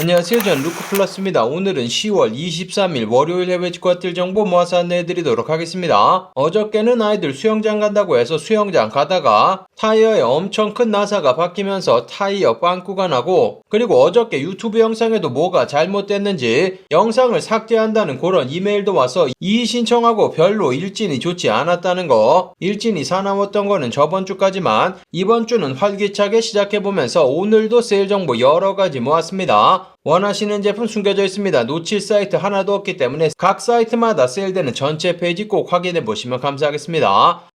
안녕하세요. 저는 루크플러스입니다. 오늘은 10월 23일 월요일 해외 직관길 정보 모아서 안내해드리도록 하겠습니다. 어저께는 아이들 수영장 간다고 해서 수영장 가다가 타이어에 엄청 큰 나사가 박히면서 타이어 빵꾸가 나고 그리고 어저께 유튜브 영상에도 뭐가 잘못됐는지 영상을 삭제한다는 그런 이메일도 와서 이의 신청하고 별로 일진이 좋지 않았다는 거 일진이 사나웠던 거는 저번 주까지만 이번 주는 활기차게 시작해보면서 오늘도 세일 정보 여러 가지 모았습니다. 원하시는 제품 숨겨져 있습니다. 놓칠 사이트 하나도 없기 때문에 각 사이트마다 세일되는 전체 페이지 꼭 확인해 보시면 감사하겠습니다.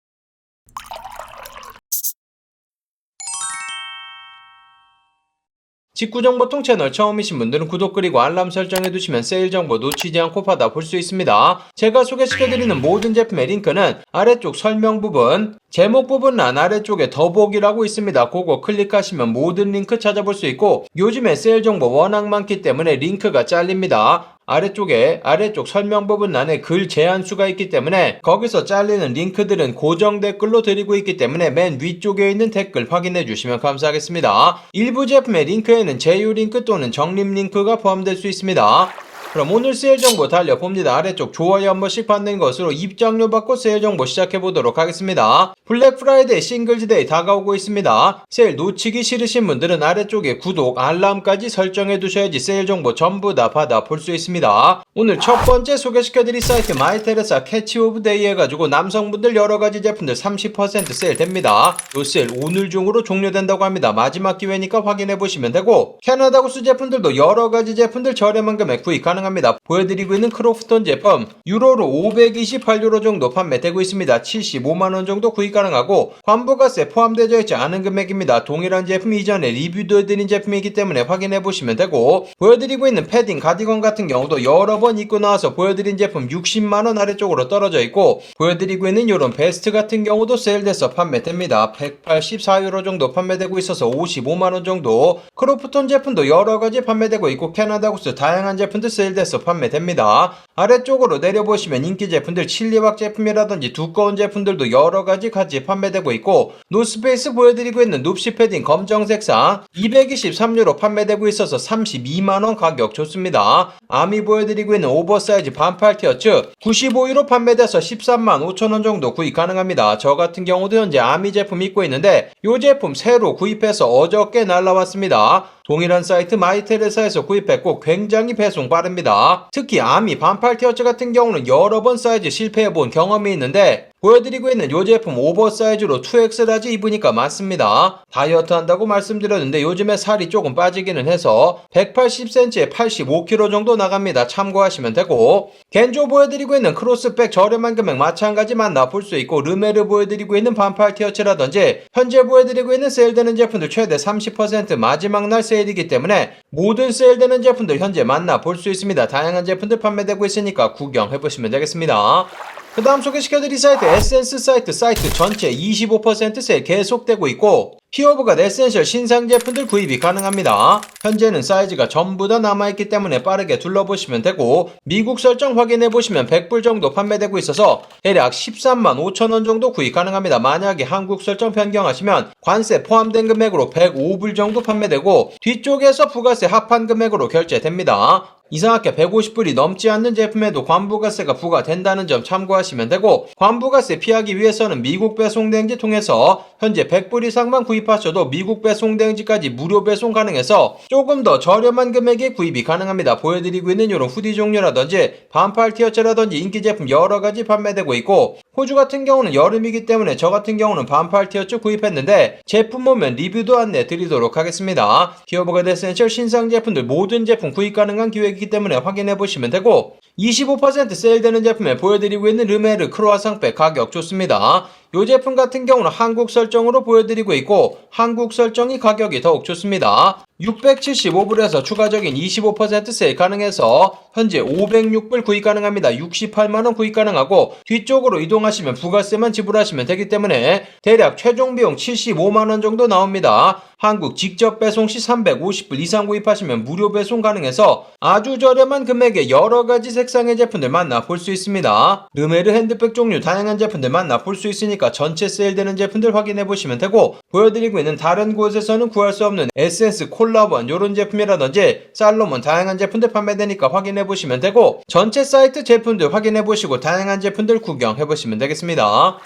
직구정보통 채널 처음이신 분들은 구독 그리고 알람 설정해 두시면 세일 정보 놓치지 않고 받아 볼 수 있습니다. 제가 소개시켜드리는 모든 제품의 링크는 아래쪽 설명 부분, 제목 부분 란 아래쪽에 더보기라고 있습니다. 그거 클릭하시면 모든 링크 찾아볼 수 있고 요즘에 세일 정보 워낙 많기 때문에 링크가 잘립니다. 아래쪽에 아래쪽 설명 부분란에 글 제한수가 있기 때문에 거기서 잘리는 링크들은 고정 댓글로 드리고 있기 때문에 맨 위쪽에 있는 댓글 확인해 주시면 감사하겠습니다. 일부 제품의 링크에는 제휴 링크 또는 적립 링크가 포함될 수 있습니다. 그럼 오늘 세일 정보 달려봅니다. 아래쪽 좋아요 한 번씩 받는 것으로 입장료 받고 세일 정보 시작해보도록 하겠습니다. 블랙 프라이데이 싱글즈데이 다가오고 있습니다. 세일 놓치기 싫으신 분들은 아래쪽에 구독, 알람까지 설정해 두셔야지 세일 정보 전부 다 받아 볼 수 있습니다. 오늘 첫 번째 소개시켜드릴 사이트 마이테레사 캐치 오브 데이 해가지고 남성분들 여러가지 제품들 30% 세일 됩니다. 요 세일 오늘 중으로 종료된다고 합니다. 마지막 기회니까 확인해 보시면 되고 캐나다 구스 제품들도 여러가지 제품들 저렴한 금액 구입 가능합니다. 보여드리고 있는 크로프톤 제품 유로로 528유로 정도 판매되고 있습니다. 75만원 정도 구입 가능하고 환부가세 포함되어 있지 않은 금액입니다. 동일한 제품 이전에 리뷰도 해드린 제품이기 때문에 확인해 보시면 되고 보여드리고 있는 패딩 가디건 같은 경우도 여러 번 입고 나와서 보여드린 제품 60만원 아래쪽으로 떨어져 있고 보여드리고 있는 이런 베스트 같은 경우도 세일돼서 판매됩니다. 184유로 정도 판매되고 있어서 55만원 정도 크로프톤 제품도 여러 가지 판매되고 있고 캐나다 구스 다양한 제품들 세일 돼서 판매됩니다. 아래쪽으로 내려보시면 인기 제품들 칠리박 제품이라든지 두꺼운 제품들도 여러 가지 같이 판매되고 있고 노스페이스 보여드리고 있는 눕시 패딩 검정색상 223유로 판매되고 있어서 32만원 가격 좋습니다. 아미 보여드리고 있는 오버사이즈 반팔 티어츠 95유로 판매돼서 13만 5천원 정도 구입 가능합니다. 저 같은 경우도 현재 아미 제품 입고 있는데 이 제품 새로 구입해서 어저께 날라왔습니다. 동일한 사이트 마이테레사에서 구입했고 굉장히 배송 빠릅니다. 특히 아미 반팔 티어츠 같은 경우는 여러 번 사이즈 실패해본 경험이 있는데 보여드리고 있는 이 제품 오버사이즈로 2X 라지 입으니까 맞습니다. 다이어트 한다고 말씀드렸는데 요즘에 살이 조금 빠지기는 해서 180cm에 85kg 정도 나갑니다. 참고하시면 되고 겐조 보여드리고 있는 크로스백 저렴한 금액 마찬가지 만나볼 수 있고 르메르 보여드리고 있는 반팔 티어츠라든지 현재 보여드리고 있는 세일되는 제품들 최대 30% 마지막 날 세일이기 때문에 모든 세일되는 제품들 현재 만나볼 수 있습니다. 다양한 제품들 판매되고 있으니까 구경해보시면 되겠습니다. 그 다음 소개시켜드릴 사이트 에센스 사이트 사이트 전체 25% 세일 계속되고 있고 히어브가 에센셜 신상 제품들 구입이 가능합니다. 현재는 사이즈가 전부 다 남아있기 때문에 빠르게 둘러보시면 되고 미국 설정 확인해보시면 100불 정도 판매되고 있어서 대략 13만 5천원 정도 구입 가능합니다. 만약에 한국 설정 변경하시면 관세 포함된 금액으로 105불 정도 판매되고 뒤쪽에서 부가세 합한 금액으로 결제됩니다. 이상하게 150불이 넘지 않는 제품에도 관부가세가 부과된다는 점 참고하시면 되고 관부가세 피하기 위해서는 미국 배송대행지 통해서 현재 100불 이상만 구입하셔도 미국 배송대행지까지 무료 배송 가능해서 조금 더 저렴한 금액에 구입이 가능합니다. 보여드리고 있는 이런 후디 종류라든지 반팔 티어츠라든지 인기 제품 여러 가지 판매되고 있고 호주 같은 경우는 여름이기 때문에 저 같은 경우는 반팔 티어츠 구입했는데 제품 오면 리뷰도 안내 드리도록 하겠습니다. 기어버가 데센셜 신상 제품들 모든 제품 구입 가능한 기획 이기 때문에 확인해 보시면 되고 25% 세일되는 제품에 보여드리고 있는 르메르 크로아상백 가격 좋습니다. 이 제품 같은 경우는 한국 설정으로 보여드리고 있고 한국 설정이 가격이 더욱 좋습니다. 675불에서 추가적인 25% 세일 가능해서 현재 506불 구입 가능합니다. 68만원 구입 가능하고 뒤쪽으로 이동하시면 부가세만 지불하시면 되기 때문에 대략 최종 비용 75만원 정도 나옵니다. 한국 직접 배송 시 350불 이상 구입하시면 무료 배송 가능해서 아주 저렴한 금액에 여러 가지 색상의 제품들 만나 볼 수 있습니다. 르메르 핸드백 종류 다양한 제품들 만나 볼 수 있으니까 있으니까 전체 세일되는 제품들 확인해 보시면 되고 보여드리고 있는 다른 곳에서는 구할 수 없는 에센스, 콜라본 요런 제품이라든지 살로몬 다양한 제품들 판매되니까 확인해 보시면 되고 전체 사이트 제품들 확인해 보시고 다양한 제품들 구경해 보시면 되겠습니다.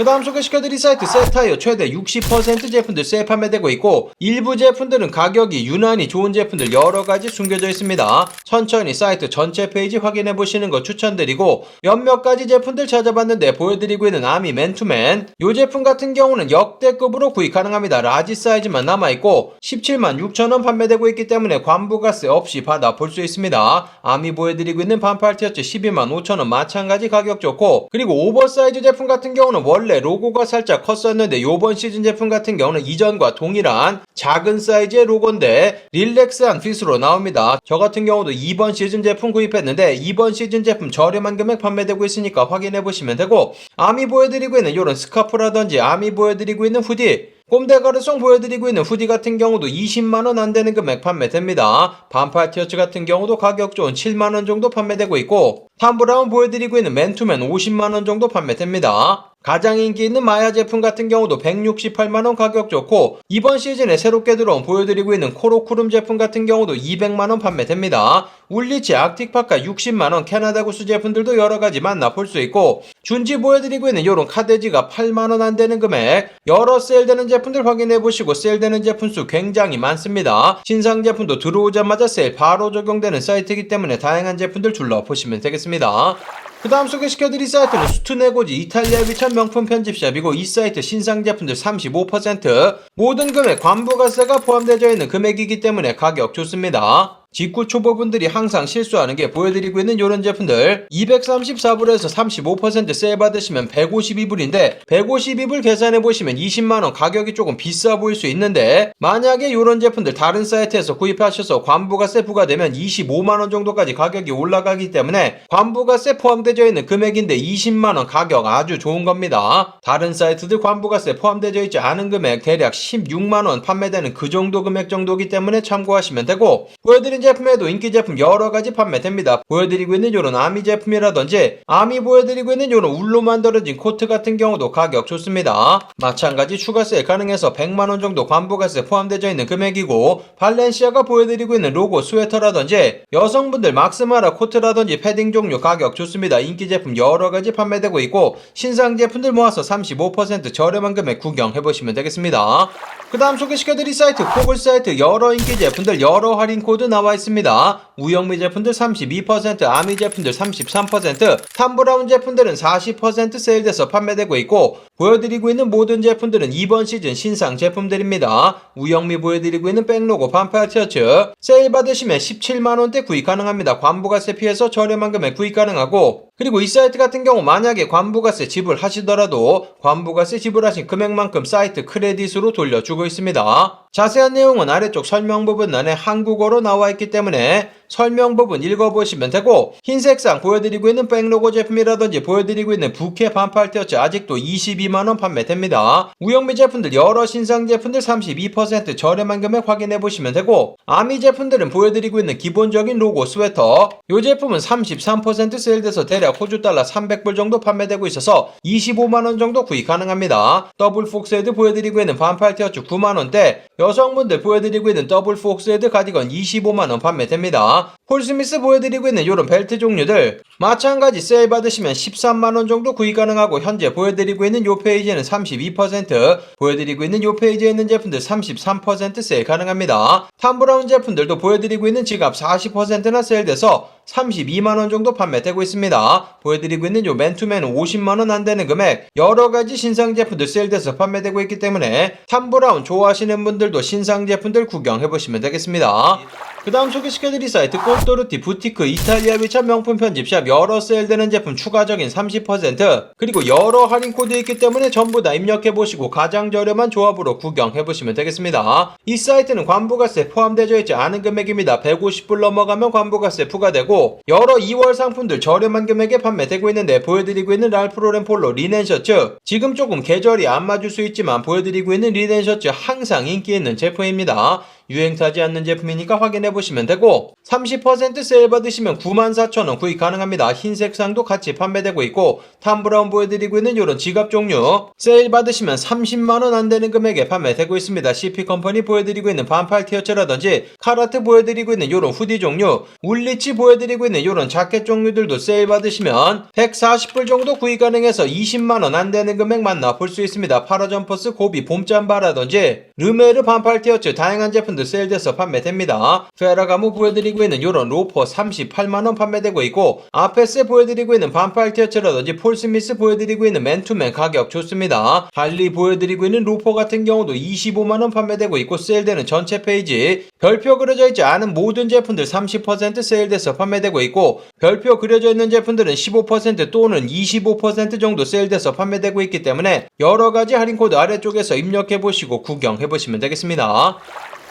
그 다음 소개시켜드릴 사이트 세타이어 최대 60% 제품들 세일 판매되고 있고 일부 제품들은 가격이 유난히 좋은 제품들 여러가지 숨겨져 있습니다. 천천히 사이트 전체 페이지 확인해 보시는 거 추천드리고 몇몇 가지 제품들 찾아봤는데 보여드리고 있는 아미 맨투맨 이 제품 같은 경우는 역대급으로 구입 가능합니다. 라지 사이즈만 남아있고 17만 6천원 판매되고 있기 때문에 관부가세 없이 받아 볼 수 있습니다. 아미 보여드리고 있는 반팔 티셔츠 12만 5천원 마찬가지 가격 좋고 그리고 오버사이즈 제품 같은 경우는 원래 로고가 살짝 컸었는데 요번 시즌 제품 같은 경우는 이전과 동일한 작은 사이즈의 로고인데 릴렉스한 핏으로 나옵니다. 저 같은 경우도 이번 시즌 제품 구입했는데 이번 시즌 제품 저렴한 금액 판매되고 있으니까 확인해 보시면 되고 아미 보여드리고 있는 이런 스카프라든지 아미 보여드리고 있는 후디 꼼데가르송 보여드리고 있는 후디 같은 경우도 20만원 안 되는 금액 판매됩니다. 반팔 티셔츠 같은 경우도 가격 좋은 7만원 정도 판매되고 있고 탐브라운 보여드리고 있는 맨투맨 50만원 정도 판매됩니다. 가장 인기 있는 마야 제품 같은 경우도 168만원 가격 좋고 이번 시즌에 새롭게 들어온 보여드리고 있는 코로쿠름 제품 같은 경우도 200만원 판매됩니다. 울리치 아틱파카 60만원 캐나다 구스 제품들도 여러가지 만나볼 수 있고 준지 보여드리고 있는 요런 카데지가 8만원 안 되는 금액 여러 세일되는 제품들 확인해보시고 세일되는 제품 수 굉장히 많습니다. 신상 제품도 들어오자마자 세일 바로 적용되는 사이트이기 때문에 다양한 제품들 둘러보시면 되겠습니다. 그 다음 소개시켜드릴 사이트는 수트네고지 이탈리아 비천 명품 편집샵이고 이 사이트 신상 제품들 35% 모든 금액 관부가세가 포함되어 있는 금액이기 때문에 가격 좋습니다. 직구 초보분들이 항상 실수하는 게 보여드리고 있는 이런 제품들. 234불에서 35% 세일 받으시면 152불인데 152불 계산해 보시면 20만원 가격이 조금 비싸 보일 수 있는데 만약에 이런 제품들 다른 사이트에서 구입하셔서 관부가 세 부과되면 25만원 정도까지 가격이 올라가기 때문에 관부가 세 포함되어 있는 금액인데 20만원 가격 아주 좋은 겁니다. 다른 사이트들 관부가세 포함되어 있지 않은 금액 대략 16만원 판매되는 그 정도 금액 정도기 때문에 참고하시면 되고 보여드린 제품에도 인기 제품 여러 가지 판매됩니다. 보여드리고 있는 요런 아미 제품이라든지 아미 보여드리고 있는 요런 울로 만들어진 코트 같은 경우도 가격 좋습니다. 마찬가지 추가세 가능해서 100만원 정도 관부가세 포함되어 있는 금액이고 발렌시아가 보여드리고 있는 로고 스웨터라든지 여성분들 막스마라 코트라든지 패딩 종류 가격 좋습니다. 인기 제품 여러 가지 판매되고 있고 신상 제품들 모아서 35% 저렴한 금액 구경해보시면 되겠습니다. 그 다음 소개시켜드릴 사이트 코글 사이트 여러 인기 제품들 여러 할인 코드 나와 있습니다. 우영미 제품들 32%, 아미 제품들 33%, 탐브라운 제품들은 40% 세일돼서 판매되고 있고 보여드리고 있는 모든 제품들은 이번 시즌 신상 제품들입니다. 우영미 보여드리고 있는 백로고 반팔 티셔츠 세일 받으시면 17만원대 구입 가능합니다. 관부가세 피해서 저렴한 금액 구입 가능하고 그리고 이 사이트 같은 경우 만약에 관부가세 지불하시더라도 관부가세 지불하신 금액만큼 사이트 크레딧으로 돌려주고 있습니다. 자세한 내용은 아래쪽 설명 부분란에 한국어로 나와 있기 때문에 설명 부분 읽어보시면 되고 흰색상 보여드리고 있는 백로고 제품이라든지 보여드리고 있는 부캐 반팔 티셔츠 아직도 22만원 판매됩니다. 우영미 제품들 여러 신상 제품들 32% 저렴한 금액 확인해보시면 되고 아미 제품들은 보여드리고 있는 기본적인 로고 스웨터 이 제품은 33% 세일돼서 대략 호주 달러 300불 정도 판매되고 있어서 25만원 정도 구입 가능합니다. 더블 폭스헤드 보여드리고 있는 반팔 티셔츠 9만원대 여성분들 보여드리고 있는 더블 폭스헤드 가디건 25만원 판매됩니다. 폴스미스 보여드리고 있는 이런 벨트 종류들 마찬가지 세일 받으시면 13만원 정도 구입 가능하고 현재 보여드리고 있는 요 페이지에는 32% 보여드리고 있는 요 페이지에 있는 제품들 33% 세일 가능합니다. 탐브라운 제품들도 보여드리고 있는 지갑 40%나 세일돼서 32만원 정도 판매되고 있습니다. 보여드리고 있는 요 맨투맨은 50만원 안 되는 금액 여러 가지 신상 제품들 세일돼서 판매되고 있기 때문에 탐브라운 좋아하시는 분들도 신상 제품들 구경해보시면 되겠습니다. 그 다음 소개시켜드릴 사이트 꼴도르티 부티크 이탈리아 위차 명품 편집샵 여러 세일되는 제품 추가적인 30% 그리고 여러 할인 코드 있기 때문에 전부 다 입력해보시고 가장 저렴한 조합으로 구경해보시면 되겠습니다. 이 사이트는 관부가세 포함되어 있지 않은 금액입니다. 150불 넘어가면 관부가세 부과되고 여러 2월 상품들 저렴한 금액에 판매되고 있는데 보여드리고 있는 랄프로렌 폴로 리넨 셔츠 지금 조금 계절이 안 맞을 수 있지만 보여드리고 있는 리넨 셔츠 항상 인기 있는 제품입니다. 유행 타지 않는 제품이니까 확인해 보시면 되고 30% 세일 받으시면 94,000원 구입 가능합니다. 흰색상도 같이 판매되고 있고 탐브라운 보여드리고 있는 이런 지갑 종류 세일 받으시면 30만원 안 되는 금액에 판매되고 있습니다. CP 컴퍼니 보여드리고 있는 반팔 티셔츠라든지 카라트 보여드리고 있는 이런 후디 종류 울리치 보여드리고 있는 이런 자켓 종류들도 세일 받으시면 140불 정도 구입 가능해서 20만원 안 되는 금액 만나 볼 수 있습니다. 파라점퍼스 고비 봄잠바라든지 르메르 반팔 티셔츠 다양한 제품들 세일돼서 판매됩니다. 페라가모 보여드리고 있는 이런 로퍼 38만원 판매되고 있고 아페스 보여드리고 있는 반팔 티셔츠라든지 폴스미스 보여드리고 있는 맨투맨 가격 좋습니다. 할리 보여드리고 있는 로퍼 같은 경우도 25만원 판매되고 있고 세일되는 전체 페이지 별표 그려져 있지 않은 모든 제품들 30% 세일돼서 판매되고 있고 별표 그려져 있는 제품들은 15% 또는 25% 정도 세일돼서 판매되고 있기 때문에 여러 가지 할인 코드 아래쪽에서 입력해 보시고 구경해 보시면 되겠습니다.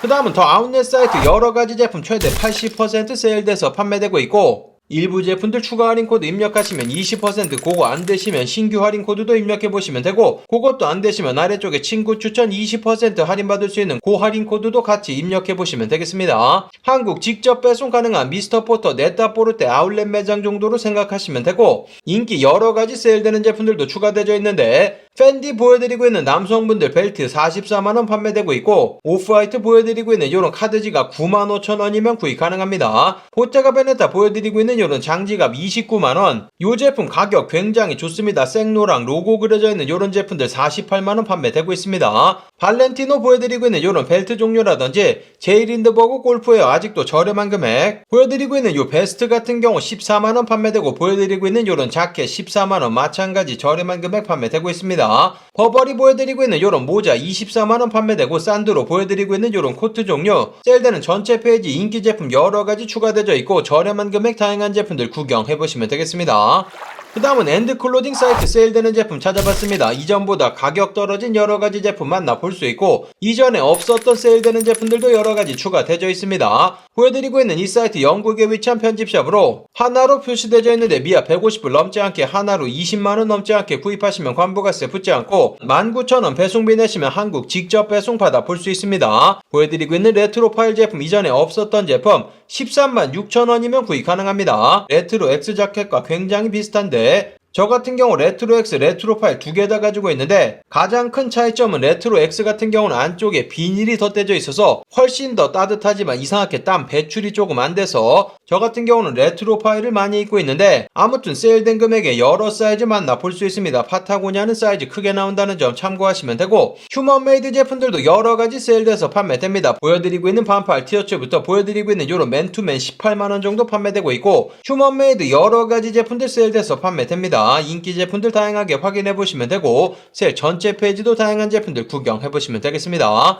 그 다음은 더 아웃렛 사이트 여러 가지 제품 최대 80% 세일돼서 판매되고 있고 일부 제품들 추가 할인 코드 입력하시면 20% 그거 안 되시면 신규 할인 코드도 입력해 보시면 되고 그것도 안 되시면 아래쪽에 친구 추천 20% 할인 받을 수 있는 고 할인 코드도 같이 입력해 보시면 되겠습니다. 한국 직접 배송 가능한 미스터 포터 네타포르테 아울렛 매장 정도로 생각하시면 되고 인기 여러 가지 세일되는 제품들도 추가되어 있는데 팬디 보여드리고 있는 남성분들 벨트 44만원 판매되고 있고 오프화이트 보여드리고 있는 이런 카드지갑 95,000원이면 구입 가능합니다. 보테가 베네타 보여드리고 있는 이런 장지갑 29만원 이 제품 가격 굉장히 좋습니다. 생노랑 로고 그려져 있는 이런 제품들 48만원 판매되고 있습니다. 발렌티노 보여드리고 있는 이런 벨트 종류라든지 제이린드버그 골프웨어 아직도 저렴한 금액 보여드리고 있는 이 베스트 같은 경우 14만원 판매되고 보여드리고 있는 이런 자켓 14만원 마찬가지 저렴한 금액 판매되고 있습니다. 버버리 보여드리고 있는 이런 모자 24만원 판매되고 산드로 보여드리고 있는 이런 코트 종류 세일되는 전체 페이지 인기 제품 여러가지 추가되어 있고 저렴한 금액 다양한 제품들 구경해 보시면 되겠습니다. 그 다음은 엔드 클로딩 사이트 세일되는 제품 찾아봤습니다. 이전보다 가격 떨어진 여러가지 제품 만나볼 수 있고 이전에 없었던 세일되는 제품들도 여러가지 추가되어 있습니다. 보여드리고 있는 이 사이트 영국에 위치한 편집샵으로 하나로 표시되어 있는데 미아 150불 넘지 않게 하나로 20만원 넘지 않게 구입하시면 관부가세 붙지 않고 19,000원 배송비 내시면 한국 직접 배송 받아 볼 수 있습니다. 보여드리고 있는 레트로 파일 제품 이전에 없었던 제품 13만 6천원이면 구입 가능합니다. 레트로 X 자켓과 굉장히 비슷한데 때 저 같은 경우 레트로 X, 레트로 파일 두개 다 가지고 있는데 가장 큰 차이점은 레트로 X 같은 경우는 안쪽에 비닐이 덧대져 있어서 훨씬 더 따뜻하지만 이상하게 땀 배출이 조금 안 돼서 저 같은 경우는 레트로 파일을 많이 입고 있는데 아무튼 세일된 금액에 여러 사이즈 만나 볼 수 있습니다. 파타고니아는 사이즈 크게 나온다는 점 참고하시면 되고 휴먼메이드 제품들도 여러 가지 세일돼서 판매됩니다. 보여드리고 있는 반팔 티셔츠부터 보여드리고 있는 요런 맨투맨 18만원 정도 판매되고 있고 휴먼메이드 여러 가지 제품들 세일돼서 판매됩니다. 인기 제품들 다양하게 확인해 보시면 되고 세일 전체 페이지도 다양한 제품들 구경해 보시면 되겠습니다.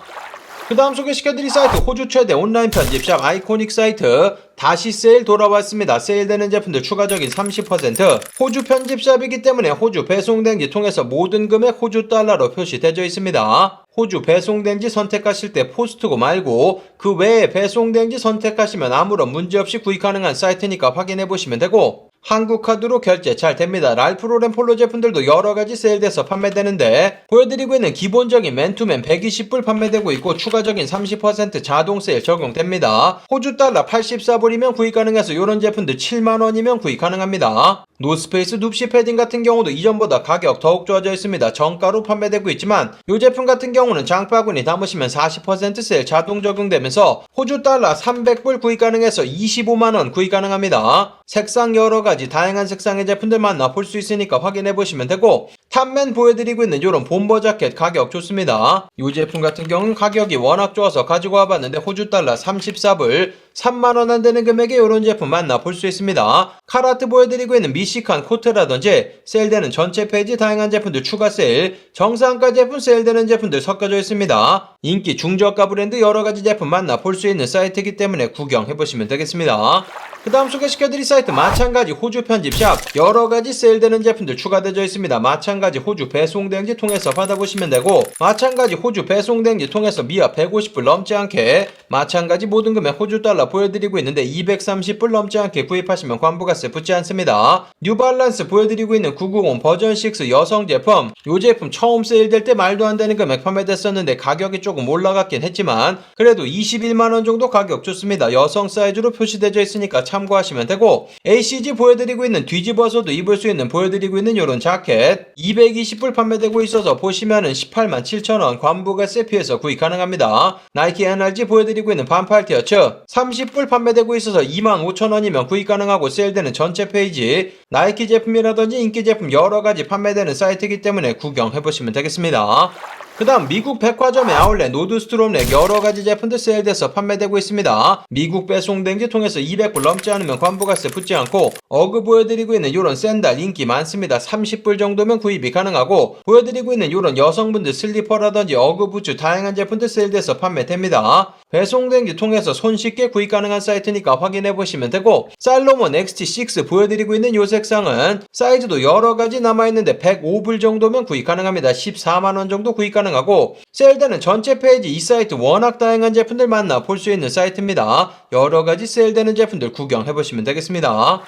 그 다음 소개시켜드릴 사이트 호주 최대 온라인 편집샵 아이코닉 사이트 다시 세일 돌아왔습니다. 세일되는 제품들 추가적인 30% 호주 편집샵이기 때문에 호주 배송된지 통해서 모든 금액 호주 달러로 표시되어 있습니다. 호주 배송된지 선택하실 때 포스트고 말고 그 외에 배송된지 선택하시면 아무런 문제없이 구입 가능한 사이트니까 확인해 보시면 되고 한국 카드로 결제 잘 됩니다. 랄프로 렌 폴로 제품들도 여러 가지 세일돼서 판매되는데 보여드리고 있는 기본적인 맨투맨 120불 판매되고 있고 추가적인 30% 자동 세일 적용됩니다. 호주 달러 84불이면 구입 가능해서 이런 제품들 7만 원이면 구입 가능합니다. 노스페이스 눕시 패딩 같은 경우도 이전보다 가격 더욱 좋아져 있습니다. 정가로 판매되고 있지만 이 제품 같은 경우는 장바구니 담으시면 40% 세일 자동 적용되면서 호주 달러 300불 구입 가능해서 25만 원 구입 가능합니다. 색상 여러 가지 다양한 색상의 제품들 만나 볼 수 있으니까 확인해 보시면 되고 탑맨 보여드리고 있는 이런 본버 자켓 가격 좋습니다. 이 제품 같은 경우는 가격이 워낙 좋아서 가지고 와봤는데 호주 달러 34불 3만원 안 되는 금액에 이런 제품 만나 볼 수 있습니다. 카라트 보여드리고 있는 미 시칸 코트라든지 세일되는 전체 페이지 다양한 제품들 추가 세일, 정상가 제품 세일되는 제품들 섞여져 있습니다. 인기 중저가 브랜드 여러 가지 제품 만나 볼 수 있는 사이트이기 때문에 구경해 보시면 되겠습니다. 그그 다음 소개시켜드릴 사이트 마찬가지 호주 편집샵 여러가지 세일되는 제품들 추가되어 있습니다. 마찬가지 호주 배송대행지 통해서 받아보시면 되고 마찬가지 호주 배송대행지 통해서 미아 150불 넘지 않게 마찬가지 모든 금액 호주 달러 보여드리고 있는데 230불 넘지 않게 구입하시면 관부가세 붙지 않습니다. 뉴발란스 보여드리고 있는 990 버전 6 여성 제품 이 제품 처음 세일될 때 말도 안 되는 금액 판매됐었는데 가격이 조금 올라갔긴 했지만 그래도 21만원 정도 가격 좋습니다. 여성 사이즈로 표시되어 있으니까 참고하시면 되고 ACG 보여드리고 있는 뒤집어서도 입을 수 있는 보여드리고 있는 이런 자켓 220불 판매되고 있어서 보시면은 18만 7천원 관부가 세 피해서 구입 가능합니다. 나이키 NRG 보여드리고 있는 반팔 티셔츠 30불 판매되고 있어서 2만 5천원이면 구입 가능하고 세일되는 전체 페이지 나이키 제품이라든지 인기 제품 여러 가지 판매되는 사이트이기 때문에 구경해 보시면 되겠습니다. 그 다음 미국 백화점의 아울렛 노드스트롬 렉 여러가지 제품들 세일돼서 판매되고 있습니다. 미국 배송된지 통해서 200불 넘지 않으면 관부가세 붙지 않고 어그 보여드리고 있는 이런 샌들 인기 많습니다. 30불 정도면 구입이 가능하고 보여드리고 있는 이런 여성분들 슬리퍼라든지 어그 부츠 다양한 제품들 세일돼서 판매됩니다. 배송된지 통해서 손쉽게 구입 가능한 사이트니까 확인해 보시면 되고 살로몬 XT6 보여드리고 있는 요 색상은 사이즈도 여러가지 남아있는데 105불 정도면 구입 가능합니다. 14만원 정도 구입 가능합니다. 가능하고 세일되는 전체 페이지 이 사이트 워낙 다양한 제품들 만나 볼 수 있는 사이트입니다. 여러 가지 세일되는 제품들 구경해 보시면 되겠습니다.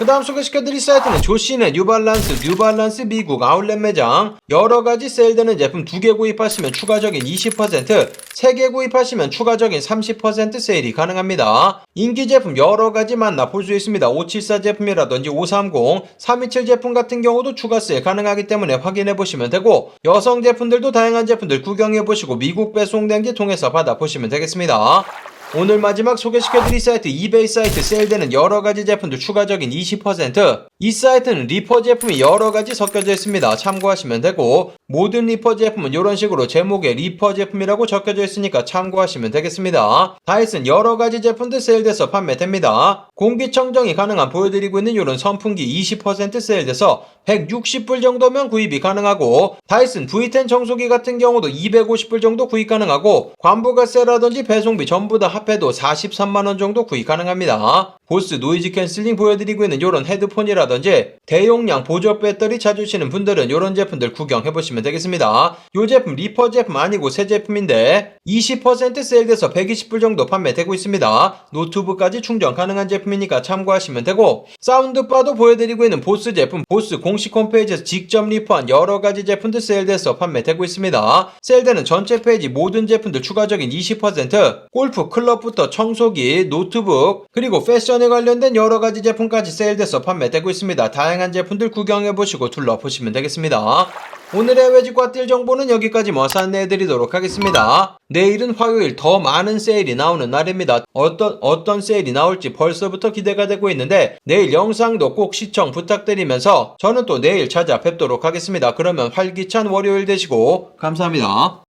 그 다음 소개시켜드릴 사이트는 조시네 뉴발란스 뉴발란스 미국 아울렛 매장. 여러가지 세일되는 제품 두개 구입하시면 추가적인 20%세개 구입하시면 추가적인 30% 세일이 가능합니다. 인기 제품 여러가지 만나 볼 수 있습니다. 574 제품이라든지 530 327 제품 같은 경우도 추가 세일 가능하기 때문에 확인해 보시면 되고 여성 제품들도 다양한 제품들 구경해 보시고 미국 배송된 지 통해서 받아보시면 되겠습니다 오늘 마지막 소개시켜드릴 사이트 이베이 사이트 세일되는 여러가지 제품들 추가적인 20% 이 사이트는 리퍼 제품이 여러가지 섞여져 있습니다. 참고하시면 되고 모든 리퍼 제품은 이런 식으로 제목에 리퍼 제품이라고 적혀져 있으니까 참고하시면 되겠습니다. 다이슨 여러가지 제품들 세일돼서 판매됩니다. 공기청정이 가능한 보여드리고 있는 이런 선풍기 20% 세일돼서 160불 정도면 구입이 가능하고 다이슨 V10 청소기 같은 경우도 250불 정도 구입 가능하고 관부가 세라든지 배송비 전부 다 합해도 43만원 정도 구입 가능합니다. 보스 노이즈 캔슬링 보여드리고 있는 이런 헤드폰이라든지 대용량 보조 배터리 찾으시는 분들은 이런 제품들 구경해보시면 되겠습니다. 이 제품 리퍼 제품 아니고 새 제품인데 20% 세일돼서 120불 정도 판매되고 있습니다. 노트북까지 충전 가능한 제품이니까 참고하시면 되고 사운드바도 보여드리고 있는 보스 제품 보스 공식 홈페이지에서 직접 리퍼한 여러가지 제품들 세일돼서 판매되고 있습니다. 세일되는 전체 페이지 모든 제품들 추가적인 20% 골프 클럽부터 청소기 노트북 그리고 패션 인터넷 관련된 여러 가지 제품까지 세일돼서 판매되고 있습니다. 다양한 제품들 구경해보시고 둘러보시면 되겠습니다. 오늘의 외직과 띨 정보는 여기까지 먼저 안내해드리도록 하겠습니다. 내일은 화요일 더 많은 세일이 나오는 날입니다. 어떤 어떤 세일이 나올지 벌써부터 기대가 되고 있는데 내일 영상도 꼭 시청 부탁드리면서 저는 또 내일 찾아뵙도록 하겠습니다. 그러면 활기찬 월요일 되시고 감사합니다.